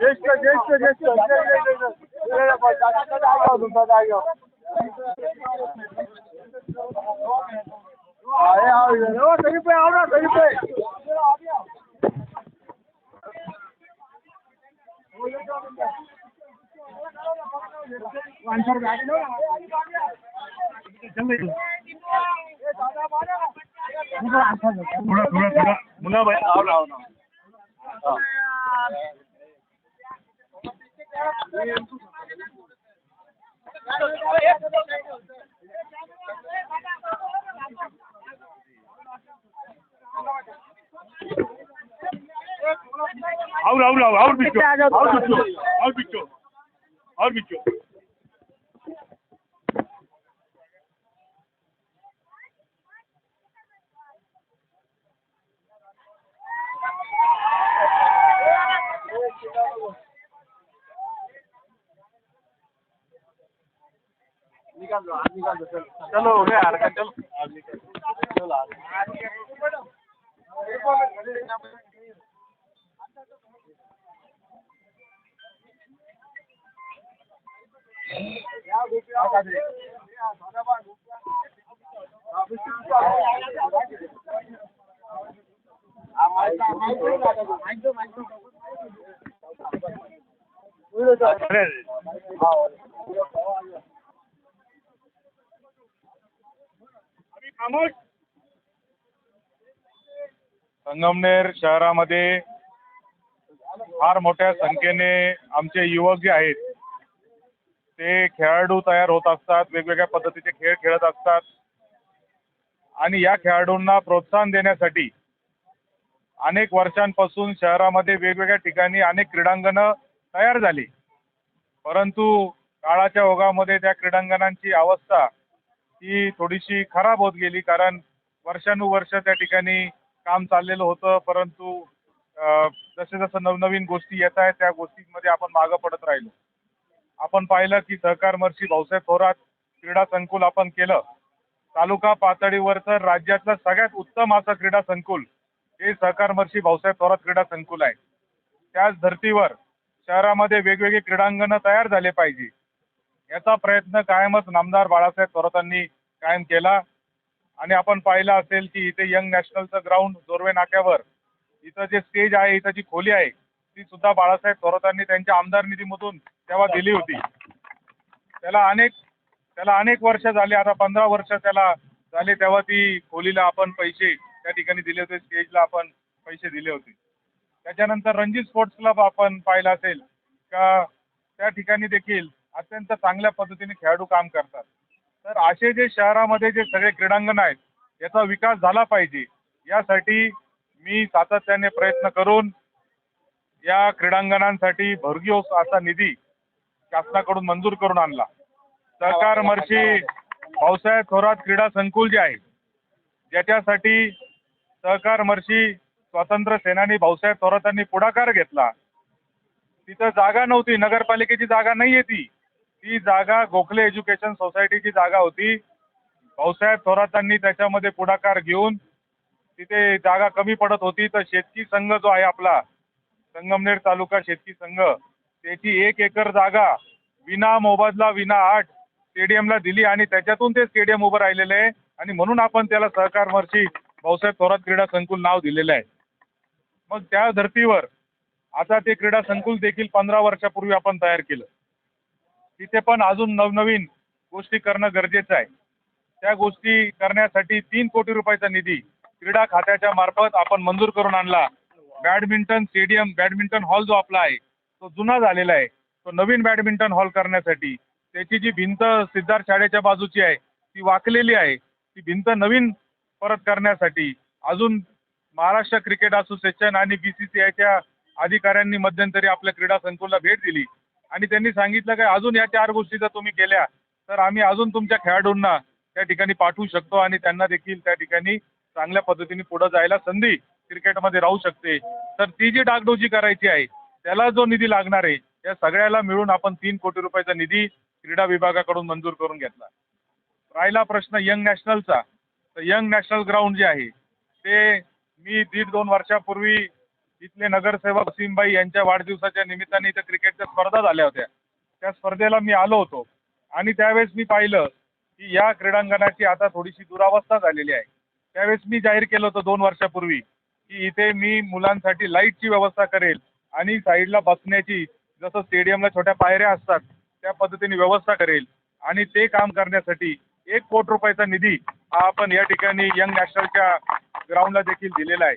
Geçme geçme geçme. Nereye yapacaksın? Daha lazım daha yok. Ay ay. Ne sayıp avra sayıp. Oğlum abi. थोडा थोडा थोडा मुला भाई आव राव ना और और और और बिचो और बिचो और बिचो और बिचो चलो हो गया यार चलो अरे अभी संगमनेर शहरामध्ये फार मोठ्या संख्येने आमचे युवक जे आहेत ते खेळाडू तयार होत असतात वेगवेगळ्या पद्धतीचे खेळ खेळत असतात. आणि या खेळाडूंना प्रोत्साहन देण्यासाठी अनेक वर्षांपासून शहरामध्ये वेगवेगळ्या ठिकाणी अनेक क्रीडांगणं तयार झाली. परंतु काळाच्या ओघामध्ये त्या क्रीडांगणांची अवस्था ही थोडीशी खराब होत गेली कारण वर्षानुवर्ष त्या ठिकाणी काम चाललेलं होतं. परंतु जसे जसं नवनवीन गोष्टी येत आहेत त्या गोष्टींमध्ये आपण मागं पडत राहिलो. आपण पाहिलं की सहकार महर्षी भाऊसाहेब थोरात क्रीडा संकुल आपण केलं. तालुका पातळीवर तर राज्यातलं सगळ्यात उत्तम असं क्रीडा संकुल हे सहकार महर्षी भाऊसाहेब थोरात क्रीडा संकुल आहे. त्याच धर्तीवर शहरामध्ये वेगवेगळी क्रीडांगणं तयार झाले पाहिजे. याचा प्रयत्न कायमच नामदार बाळासाहेब थोरातांनी कायम केला. आणि आपण पाहिलं असेल की इथे यंग नॅशनलचं ग्राउंड जोरवे नाक्यावर इथं जे स्टेज आहे इथं जी खोली आहे ती सुद्धा बाळासाहेब थोरातांनी त्यांच्या आमदार निधीमधून तेव्हा दिली होती. त्याला अनेक त्याला अनेक वर्ष झाले आता पंधरा वर्ष त्याला झाले तेव्हा ती खोलीला आपण पैसे त्या ठिकाणी दिले होते स्टेजला आपण पैसे दिले होते. त्याच्यानंतर रणजित स्पोर्ट्स क्लब आपण पाहिलं असेल का त्या ठिकाणी देखील अत्यंत चांगल्या पद्धतीने खेळाडू काम करतात. तर असे जे शहरामध्ये जे सगळे क्रीडांगण आहेत याचा विकास झाला पाहिजे. यासाठी मी सातत्याने प्रयत्न करून या क्रीडांगणांसाठी भरघोस असा निधी शासनाकडून मंजूर करून आणला. सहकार महर्षी भाऊसाहेब थोरात क्रीडा संकुल जे आहे ज्याच्यासाठी सहकार महर्षी स्वातंत्र्य सेनानी भाऊसाहेब थोरातांनी पुढाकार घेतला. तिथं जागा नव्हती नगरपालिकेची जागा नाही ती. ती जागा गोखले एज्युकेशन सोसायटीची जागा होती. भाऊसाहेब थोरातांनी त्याच्यामध्ये पुढाकार घेऊन तिथे जागा कमी पडत होती. तर शेतकी संघ जो आहे आपला संगमनेर तालुका शेतकी संघ त्याची एक एकर जागा विना मोबदला विना आठ स्टेडियमला दिली आणि त्याच्यातून ते स्टेडियम उभं राहिलेलं आहे. आणि म्हणून आपण त्याला सहकार महर्षी भाऊसाहेब थोरात क्रीडा संकुल नाव दिलेलं आहे. मग त्या धर्तीवर आता ते क्रीडा संकुल देखील पंधरा वर्षापूर्वी आपण तयार केलं. तिथे पण अजून नवनवीन गोष्टी करणं गरजेचं आहे. त्या गोष्टी करण्यासाठी तीन कोटी रुपयाचा निधी क्रीडा खात्याच्या मार्फत आपण मंजूर करून आणला. बॅडमिंटन स्टेडियम बॅडमिंटन हॉल जो आपला आहे तो जुना झालेला आहे. तो नवीन बॅडमिंटन हॉल करण्यासाठी. त्याची जी भिंत सिद्धार्थ शाळेच्या बाजूची आहे ती वाकलेली आहे. ती भिंत नवीन परत करण्यासाठी अजून महाराष्ट्र क्रिकेट असोसिएशन आणि बी सी सी आयच्या अधिकाऱ्यांनी मध्यंतरी आपल्या क्रीडा संकुलला भेट दिली. आणि त्यांनी सांगितलं की अजून या चार गोष्टी जर तुम्ही केल्या तर आम्ही अजून तुमच्या खेळाडूंना त्या ठिकाणी पाठवू शकतो आणि त्यांना देखील त्या ठिकाणी चांगल्या पद्धतीने पुढे जायला संधी क्रिकेटमध्ये राहू शकते. तर ती जी डागडोजी करायची आहे त्याला जो निधी लागणार आहे त्या सगळ्याला मिळून आपण तीन कोटी रुपयाचा निधी क्रीडा विभागाकडून मंजूर करून घेतला. राहिला प्रश्न यंग नॅशनलचा. तर यंग नॅशनल ग्राउंड जे आहे ते मी दीड दोन वर्षापूर्वी इथले नगरसेवक वसीमबाई यांच्या वाढदिवसाच्या निमित्ताने इथं क्रिकेटच्या स्पर्धा झाल्या होत्या. त्या स्पर्धेला मी आलो होतो. आणि त्यावेळेस मी पाहिलं की या क्रीडांगणाची आता थोडीशी दुरावस्था झालेली आहे. त्यावेळेस मी जाहीर केलं होतं दोन वर्षापूर्वी की इथे मी मुलांसाठी लाईटची व्यवस्था करेल. आणि साईडला बसण्याची जसं स्टेडियमला छोट्या पायऱ्या असतात त्या पद्धतीने व्यवस्था करेल. आणि ते काम करण्यासाठी एक कोटी रुपयाचा निधी हा आपण या ठिकाणी यंग नॅशनलच्या ग्राउंडला देखील दिलेला आहे.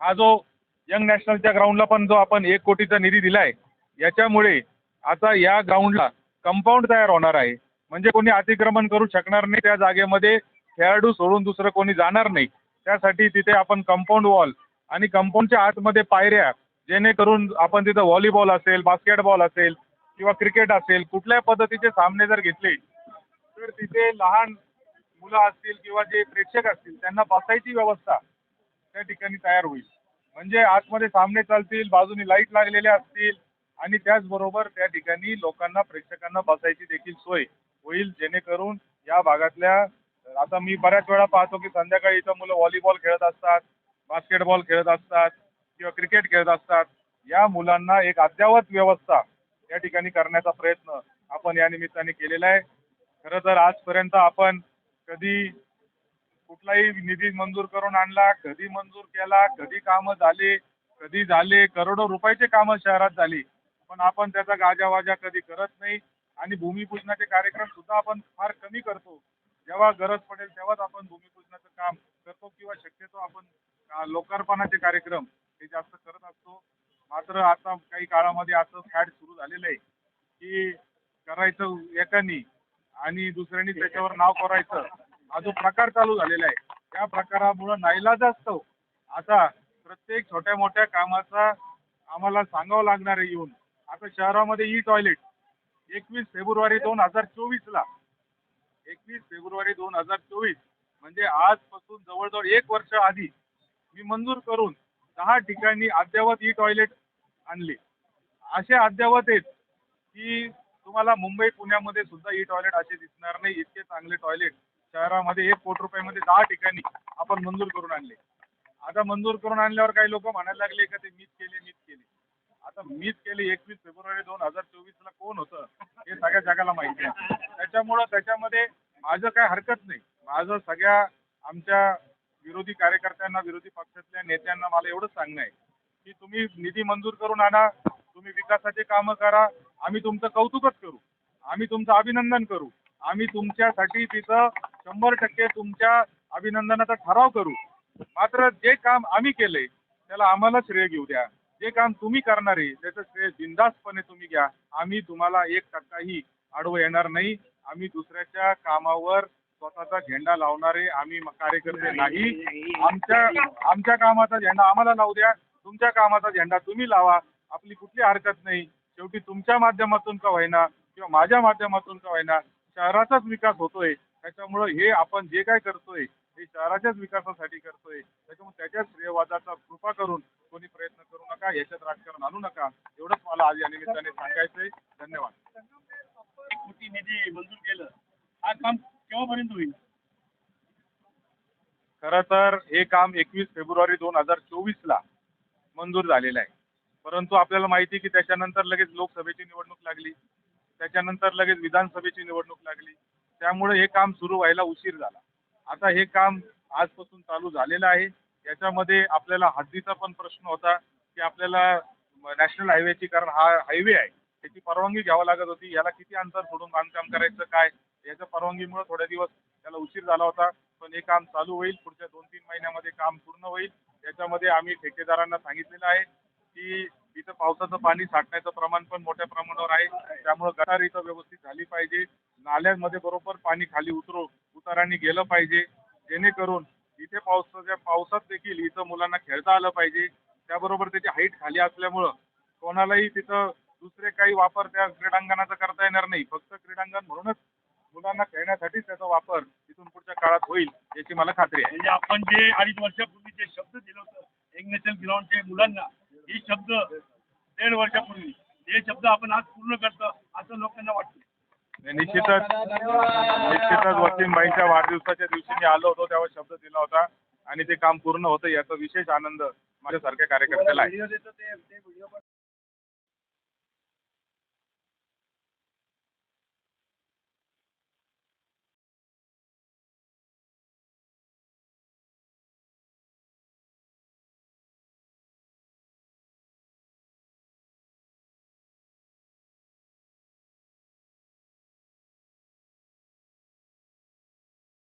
हा जो यंग नॅशनलच्या ग्राउंडला पण जो आपण एक कोटीचा निधी दिला आहे याच्यामुळे आता या ग्राउंडला कंपाऊंड तयार होणार आहे. म्हणजे कोणी अतिक्रमण करू शकणार नाही त्या जागेमध्ये खेळाडू सोडून दुसरं कोणी जाणार नाही. त्यासाठी तिथे आपण कंपाऊंड वॉल आणि कंपाऊंडच्या आतमध्ये पायऱ्या जेणेकरून आपण तिथं व्हॉलीबॉल असेल बास्केटबॉल असेल किंवा क्रिकेट असेल कुठल्याही पद्धतीचे सामने जर घेतले तर तिथे लहान मुलं असतील किंवा जे प्रेक्षक असतील त्यांना बसायची व्यवस्था त्या ठिकाणी तयार होईल. म्हणजे आतमध्ये सामने चालतील बाजूनी लाइट लागलेल्या असतील आणि त्याचबरोबर त्या ठिकाणी लोकांना प्रेक्षकांना बसायची देखील सोय होईल जेणेकरून या भागातल्या आता मी बऱ्याच वेळा पाहतो की संध्याकाळी इथं मुलं व्हॉलीबॉल खेळत असतात बास्केटबॉल खेळत असतात किंवा क्रिकेट खेळत असतात या मुलांना एक अद्ययावत व्यवस्था या ठिकाणी करण्याचा प्रयत्न आपण या निमित्ताने केलेला आहे. खरं तर आजपर्यंत आपण कधी कुठलाही निधी मंजूर करून आणला कधी मंजूर केला कधी कामं झाले कधी झाले करोडो रुपयाचे कामं शहरात झाली पण आपण त्याचा गाजावाजा कधी करत नाही आणि भूमिपूजनाचे कार्यक्रम सुद्धा आपण फार कमी करतो. जेव्हा गरज पडेल तेव्हाच आपण भूमिपूजनाचं काम करतो किंवा शक्यतो आपण लोकार्पणाचे कार्यक्रम ते जास्त करत असतो. मात्र आता काही काळामध्ये असं फॅड सुरू झालेलं आहे की करायचं एकानी आणि दुसऱ्यानी त्याच्यावर नाव करायचं हा जो प्रकार चालू झालेला आहे त्या प्रकारामुळं नाईलाज असतो. आता प्रत्येक छोट्या मोठ्या कामाचा आम्हाला सांगावं लागणार आहे येऊन. आता शहरामध्ये ई टॉयलेट एकवीस फेब्रुवारी दोन हजार चोवीसला. एकवीस फेब्रुवारी दोन हजार चोवीस म्हणजे आजपासून जवळजवळ एक वर्ष आधी मी मंजूर करून दहा ठिकाणी अद्ययावत ई टॉयलेट आणली. असे अद्ययावत आहेत की तुम्हाला मुंबई पुण्यामध्ये सुद्धा ई टॉयलेट असे दिसणार नाही. इतके चांगले टॉयलेट शहरामध्ये एक कोटी रुपयामध्ये दहा ठिकाणी आपण मंजूर करून आणले. आता मंजूर करून आणल्यावर काही लोक म्हणायला लागले का ते मीच केले मीच केले. आता मीच केले एकवीस फेब्रुवारी दोन हजार चोवीसला कोण होतं? हे सगळ्या जगाला माहिती आहे. त्याच्यामुळं त्याच्यामध्ये माझं काय हरकत नाही. माझं सगळ्या आमच्या विरोधी कार्यकर्त्यांना विरोधी पक्षातल्या नेत्यांना मला एवढंच सांगणं आहे की तुम्ही निधी मंजूर करून आणा तुम्ही विकासाचे कामं करा आम्ही तुमचं कौतुकच करू आम्ही तुमचं अभिनंदन करू आम्ही तुमच्यासाठी तिथं शंभर टक्के तुमच्या अभिनंदनाचा ठराव करू. मात्र जे काम आम्ही केलंय त्याला आम्हाला श्रेय घेऊ द्या. जे काम तुम्ही करणार आहे त्याचं श्रेय बिंदासपणे तुम्ही घ्या. आम्ही तुम्हाला एक टक्काही आडवं येणार नाही. आम्ही दुसऱ्याच्या कामावर स्वतःचा झेंडा लावणारे आम्ही कार्यकर्ते नाही. आमच्या आमच्या कामाचा झेंडा आम्हाला लावू द्या. तुमच्या कामाचा झेंडा तुम्ही लावा. आपली कुठली हरकत नाही. शेवटी तुमच्या माध्यमातून का होईना किंवा माझ्या माध्यमातून का होईना शहराचाच विकास होतोय. त्याच्यामुळं हे आपण जे काय करतोय हे शहराच्याच विकासासाठी करतोय. त्याच्यामुळे त्याच्याच श्रेयवादाचा कृपा करून कोणी प्रयत्न करू नका याच्यात राजकारण आणू नका. एवढंच मला आज या निमित्ताने सांगायचंय. धन्यवाद. निधी मंजूर केलं. हा काम केव्हापर्यंत होईल. खरं तर हे काम एकवीस फेब्रुवारी दोन हजार चोवीसला मंजूर झालेलं आहे. परंतु आपल्याला माहिती की त्याच्यानंतर लगेच लोकसभेची निवडणूक लागली. त्याच्यानंतर लगेच विधानसभेची निवडणूक लागली. त्यामुळे हे काम सुरू व्हायला उशीर झाला. आता हे काम आजपासून चालू झालेलं आहे. याच्यामध्ये आपल्याला हद्दीचा पण प्रश्न होता की आपल्याला नॅशनल हायवेची कारण हा हायवे आहे त्याची परवानगी घ्यावं लागत होती. याला किती अंतर सोडून बांधकाम करायचं काय? याच्या परवानगीमुळे थोड्या दिवस त्याला उशीर झाला होता. पण हे काम चालू होईल. पुढच्या दोन तीन महिन्यामध्ये काम पूर्ण होईल. याच्यामध्ये आम्ही ठेकेदारांना सांगितलेलं आहे की इथं पावसाचं पाणी साठण्याचं प्रमाण पण मोठ्या प्रमाणावर आहे. त्यामुळं गटार इथं व्यवस्थित झाली पाहिजे. नाल्यांमध्ये बरोबर पाणी खाली उतरू उताराने गेलं पाहिजे. जेणेकरून इथे पावसाच्या पावसात देखील इथं मुलांना खेळता आलं पाहिजे त्याबरोबर त्याची हाईट खाली असल्यामुळं कोणालाही तिथं दुसरे काही वापर त्या क्रीडांगणाचा करता येणार नाही. फक्त क्रीडांगण म्हणूनच मुलांना खेळण्यासाठीच त्याचा वापर इथून पुढच्या काळात होईल याची मला खात्री आहे. म्हणजे आपण जे अडीच वर्षापूर्वी जे शब्द दिलं होतं एक नॅशनल ग्राउंडच्या मुलांना हे शब्द दीड वर्षापूर्वी हे शब्द आपण आज पूर्ण करतो असं लोकांना वाटतं. निश्चितच निश्चितच वसीमबाईंच्या वाढदिवसाच्या दिवशी मी आलो होतो तेव्हा शब्द दिला होता आणि ते काम पूर्ण होतं याचा विशेष आनंद माझ्यासारख्या कार्यकर्त्याला आहे.